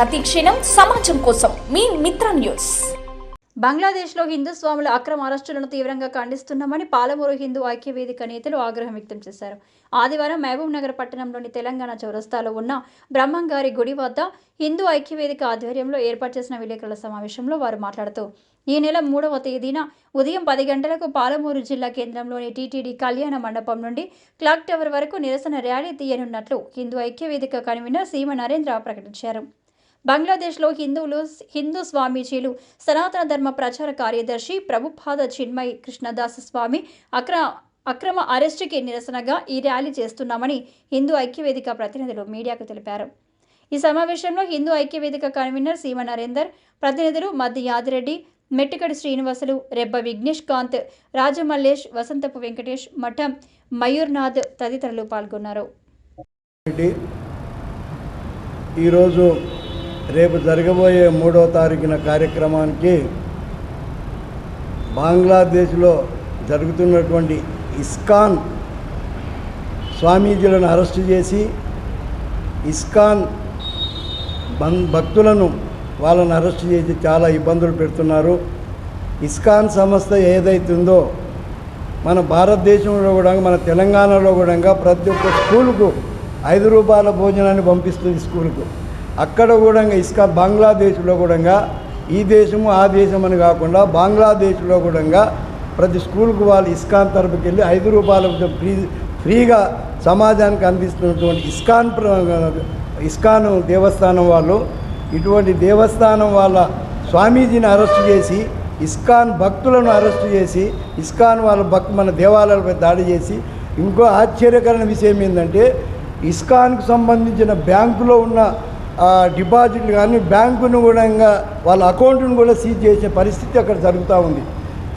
ప్రతిక్షణం సమాజం కోసం. మీ మిత్ర న్యూస్. బంగ్లాదేశ్లో హిందూ స్వాముల అక్రమ అరెస్టులను తీవ్రంగా ఖండిస్తున్నామని పాలమూరు హిందూ ఐక్యవేదిక నేతలు ఆగ్రహం వ్యక్తం చేశారు. ఆదివారం మహబూబ్ నగర్ పట్టణంలోని తెలంగాణ చౌరస్తాలో ఉన్న బ్రహ్మంగారి గుడి వద్ద హిందూ ఐక్యవేదిక ఆధ్వర్యంలో ఏర్పాటు చేసిన విలేకరుల సమావేశంలో వారు మాట్లాడుతూ ఈ నెల మూడవ తేదీన ఉదయం పది గంటలకు పాలమూరు జిల్లా కేంద్రంలోని టీటీడీ కళ్యాణ మండపం నుండి క్లాక్ టవర్ వరకు నిరసన ర్యాలీ తీయనున్నట్లు హిందూ ఐక్యవేదిక కన్వీనర్ సీమ నరేంద్ర ప్రకటించారు. బంగ్లాదేశ్లో హిందువులు హిందూ స్వామీజీలు సనాతన ధర్మ ప్రచార కార్యదర్శి ప్రభుపాద చిన్మయ్ కృష్ణదాస్ స్వామి అక్ర అక్రమ అరెస్టుకి నిరసనగా ఈ ర్యాలీ చేస్తున్నామని హిందూ ఐక్యవేదిక ప్రతినిధులు మీడియాకు తెలిపారు. ఈ సమావేశంలో హిందూ ఐక్యవేదిక కన్వీనర్ సీమ నరేందర్ ప్రతినిధులు మద్ది యాదిరెడ్డి మెట్టుకడి శ్రీనివాసులు రెబ్బ విఘ్నేష్ కాంత్ రాజమల్లేష్ వసంతపు వెంకటేష్ మఠం మయూర్నాథ్ తదితరులు పాల్గొన్నారు. ఈరోజు రేపు జరగబోయే మూడో తారీఖున కార్యక్రమానికి బంగ్లాదేశ్లో జరుగుతున్నటువంటి ఇస్కాన్ స్వామీజీలను అరెస్టు చేసి ఇస్కాన్ బం- భక్తులను వాళ్ళని అరెస్టు చేసి చాలా ఇబ్బందులు పెడుతున్నారు. ఇస్కాన్ సంస్థ ఏదైతుందో మన భారతదేశంలో కూడా మన తెలంగాణలో కూడా ప్రతి ఒక్క స్కూలుకు ఐదు రూపాయల భోజనాన్ని పంపిస్తుంది స్కూలుకు. అక్కడ కూడా ఇసుక బంగ్లాదేశ్లో కూడా ఈ దేశము ఆ దేశం అని కాకుండా బంగ్లాదేశ్లో కూడా ప్రతి స్కూల్కు వాళ్ళు ఇస్కాన్ తరపుకి వెళ్ళి ఐదు రూపాయల ఫ్రీ ఫ్రీగా సమాజానికి అందిస్తున్నటువంటి ఇస్కాన్ ప్ర- ఇస్కాన్ దేవస్థానం వాళ్ళు ఇటువంటి దేవస్థానం వాళ్ళ స్వామీజీని అరెస్ట్ చేసి ఇస్కాన్ భక్తులను అరెస్ట్ చేసి ఇస్కాన్ వాళ్ళ భక్ మన దేవాలయాలపై దాడి చేసి ఇంకో ఆశ్చర్యకరమైన విషయం ఏంటంటే ఇస్కాన్కు సంబంధించిన బ్యాంకులో ఉన్న డిపాజిట్లు కానీ బ్యాంకును కూడా వాళ్ళ అకౌంట్ను కూడా సీజ్ చేసే పరిస్థితి అక్కడ జరుగుతూ ఉంది.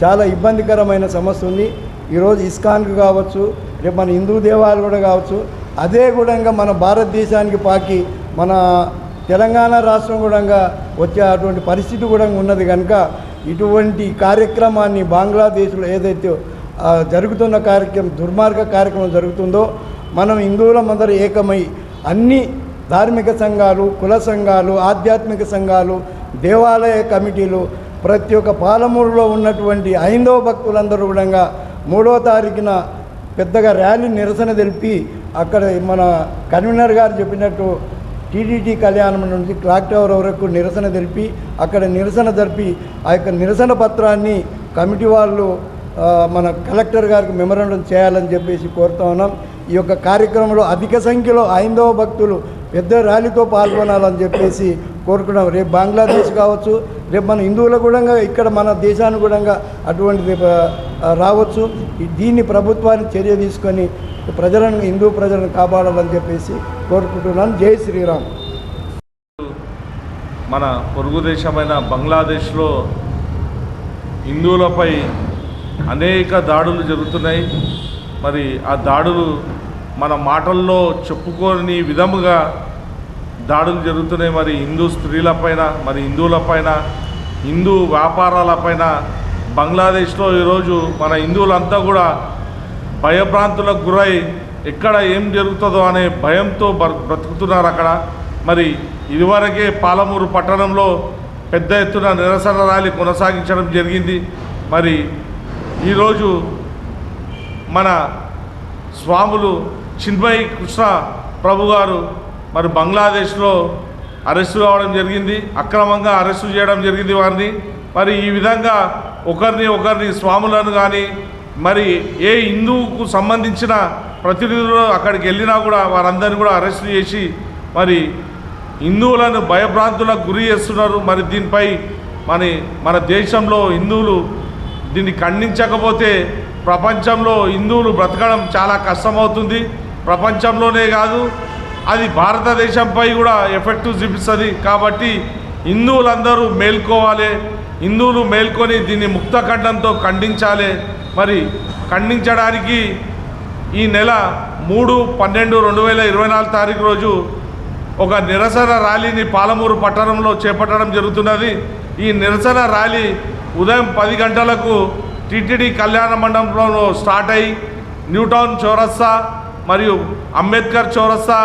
చాలా ఇబ్బందికరమైన సమస్య ఉంది. ఈరోజు ఇస్కాన్కు కావచ్చు రేపు మన హిందూ దేవాలు కూడా కావచ్చు అదే కూడా మన భారతదేశానికి పాకి మన తెలంగాణ రాష్ట్రం కూడా వచ్చే అటువంటి పరిస్థితి కూడా ఉన్నది కనుక ఇటువంటి కార్యక్రమాన్ని బంగ్లాదేశ్లో ఏదైతే జరుగుతున్న కార్యక్రమం దుర్మార్గ కార్యక్రమం జరుగుతుందో మనం హిందువులమందరూ ఏకమై అన్ని ధార్మిక సంఘాలు కుల సంఘాలు ఆధ్యాత్మిక సంఘాలు దేవాలయ కమిటీలు ప్రతి ఒక్క పాలమూరులో ఉన్నటువంటి హైందవ భక్తులందరూ కూడా మూడో తారీఖున పెద్దగా ర్యాలీ నిరసన తెలిపి అక్కడ మన కన్వీనర్ గారు చెప్పినట్టు టీడీటీ కళ్యాణం నుంచి క్లాక్ టవర్ వరకు నిరసన తెలిపి అక్కడ నిరసన జరిపి ఆ యొక్క నిరసన పత్రాన్ని కమిటీ వాళ్ళు మన కలెక్టర్ గారికి మెమరాండం చేయాలని చెప్పేసి కోరుతా ఉన్నాం. ఈ యొక్క కార్యక్రమంలో అధిక సంఖ్యలో హైందవ భక్తులు పెద్ద ర్యాలీతో పాల్గొనాలని చెప్పేసి కోరుకున్నాం. రేపు బంగ్లాదేశ్ కావచ్చు రేపు మన హిందువుల కూడా ఇక్కడ మన దేశానికి కూడా అటువంటిది రావచ్చు. దీన్ని ప్రభుత్వాన్ని చర్య తీసుకొని ప్రజలను హిందూ ప్రజలను కాపాడాలని చెప్పేసి కోరుకుంటున్నాను జై శ్రీరామ్. మన పొరుగు దేశమైన బంగ్లాదేశ్లో హిందువులపై అనేక దాడులు జరుగుతున్నాయి. మరి ఆ దాడులు మన మాటల్లో చెప్పుకోని విధముగా దాడులు జరుగుతున్నాయి. మరి హిందూ స్త్రీలపైన మరి హిందువులపైన హిందూ వ్యాపారాలపైన బంగ్లాదేశ్లో ఈరోజు మన హిందువులంతా కూడా భయభ్రాంతులకు గురై ఎక్కడ ఏం జరుగుతుందో అనే భయంతో బ్రతుకుతున్నారు అక్కడ. మరి ఇదివరకే పాలమూరు పట్టణంలో పెద్ద ఎత్తున నిరసన ర్యాలీ కొనసాగించడం జరిగింది. మరి ఈరోజు మన స్వాములు చిన్మయ్ కృష్ణ ప్రభు గారు మరి బంగ్లాదేశ్లో అరెస్టు కావడం జరిగింది. అక్రమంగా అరెస్టు చేయడం జరిగింది వారిని. మరి ఈ విధంగా ఒకరిని ఒకరిని స్వాములను కానీ మరి ఏ హిందువుకు సంబంధించిన ప్రతినిధులు అక్కడికి వెళ్ళినా కూడా వారందరినీ కూడా అరెస్ట్ చేసి మరి హిందువులను భయభ్రాంతులకు గురి చేస్తున్నారు. మరి దీనిపై మరి మన దేశంలో హిందువులు దీన్ని ఖండించకపోతే ప్రపంచంలో హిందువులు బ్రతకడం చాలా కష్టమవుతుంది. ప్రపంచంలోనే కాదు అది భారతదేశంపై కూడా ఎఫెక్ట్ చూపిస్తుంది. కాబట్టి హిందువులందరూ మేల్కోవాలి హిందువులు మేల్కొని దీన్ని ముక్తఖండంతో ఖండించాలి. మరి ఖండించడానికి ఈ నెల మూడు పన్నెండు రెండు వేల ఇరవై నాలుగు తారీఖు రోజు ఒక నిరసన ర్యాలీని పాలమూరు పట్టణంలో చేపట్టడం జరుగుతున్నది. ఈ నిరసన ర్యాలీ ఉదయం పది గంటలకు టిటిడి కళ్యాణ మండపంలో స్టార్ట్ అయ్యి న్యూటౌన్ చౌరస్తా మరియు అంబేద్కర్ చౌరస్తా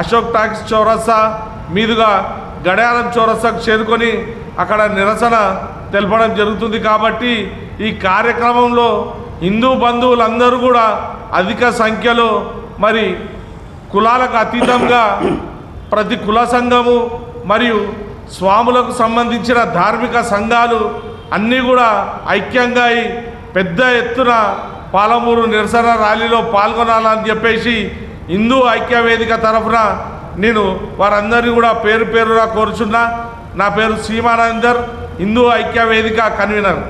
అశోక్ టాక్స్ చౌరస్తా మీదుగా గడియారం చౌరస్తాకు చేరుకొని అక్కడ నిరసన తెలపడం జరుగుతుంది కాబట్టి ఈ కార్యక్రమంలో హిందూ బంధువులందరూ కూడా అధిక సంఖ్యలో మరి కులాలకు అతీతంగా ప్రతి కుల సంఘము మరియు స్వాములకు సంబంధించిన ధార్మిక సంఘాలు అన్నీ కూడా ఐక్యంగా అయి పెద్ద ఎత్తున పాలమూరు నిరసన ర్యాలీలో పాల్గొనాలని చెప్పేసి హిందూ ఐక్యవేదిక తరఫున నేను వారందరినీ కూడా పేరు పేరుగా కోరుచున్నా. నా పేరు సీమానందర్ హిందూ ఐక్య వేదిక కన్వీనర్.